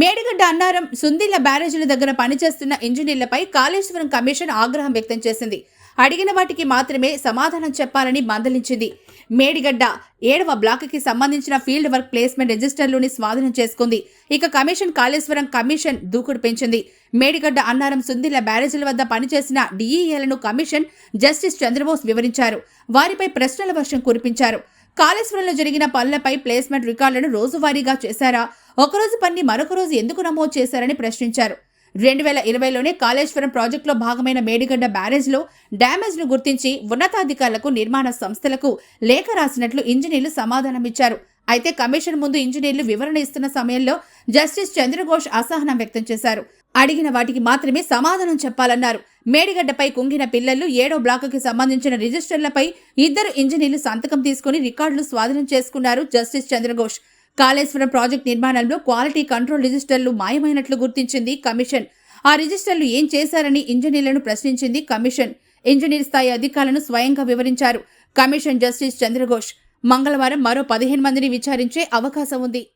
మేడిగడ్డ అన్నారం సుందిల్ల బ్యారేజీల దగ్గర పనిచేస్తున్న ఇంజనీర్లపై కాళేశ్వరం కమిషన్ ఆగ్రహం వ్యక్తం చేసింది. అడిగిన వాటికి మాత్రమే సమాధానం చెప్పాలని మందలించింది. మేడిగడ్డ ఏడవ బ్లాక్కి సంబంధించిన ఫీల్డ్ వర్క్ ప్లేస్మెంట్ రిజిస్టర్లోని స్వాధీనం చేసుకుంది. ఇక కమిషన్ కాళేశ్వరం కమిషన్ దూకుడు పెంచింది. మేడిగడ్డ అన్నారం సుందిల్ల బ్యారేజీల వద్ద పనిచేసిన డిఈఏలను కమిషన్ జస్టిస్ చంద్రబోస్ వివరించారు. వారిపై ప్రశ్నల వర్షం కురిపించారు. కాళేశ్వరంలో జరిగిన పనులపై ప్లేస్మెంట్ రికార్డులను రోజువారీగా చేశారా? ఒకరోజు పని మరొక రోజు ఎందుకు నమోదు చేశారని ప్రశ్నించారు. రెండు వేల ఇరవైలోనే కాళేశ్వరం ప్రాజెక్టులో భాగమైన మేడిగడ్డ బ్యారేజ్లో డ్యామేజ్ను గుర్తించి ఉన్నతాధికారులకు నిర్మాణ సంస్థలకు లేఖ రాసినట్లు ఇంజనీర్లు సమాధానమిచ్చారు. అయితే కమిషన్ ముందు ఇంజనీర్లు వివరణ ఇస్తున్న సమయంలో జస్టిస్ చంద్రఘోష్ అసహనం వ్యక్తం చేశారు. అడిగిన వాటికి మాత్రమే సమాధానం చెప్పాలన్నారు. మేడిగడ్డపై కుంగిన పిల్లలు ఏడో బ్లాకుకి సంబంధించిన రిజిస్టర్లపై ఇద్దరు ఇంజనీర్లు సంతకం తీసుకుని రికార్డులు స్వాధీనం చేసుకున్నారు జస్టిస్ చంద్రఘోష్. కాళేశ్వరం ప్రాజెక్ట్ నిర్మాణంలో క్వాలిటీ కంట్రోల్ రిజిస్టర్లు మాయమైనట్లు గుర్తించింది కమిషన్. ఆ రిజిస్టర్లు ఏం చేశారని ఇంజనీర్లను ప్రశ్నించింది కమిషన్. ఇంజనీర్ స్థాయి అధికారులను స్వయంగా వివరించారు. Commission justice Chandra Ghose. మంగళవారం మరో పదిహేను మందిని విచారించే అవకాశం ఉంది.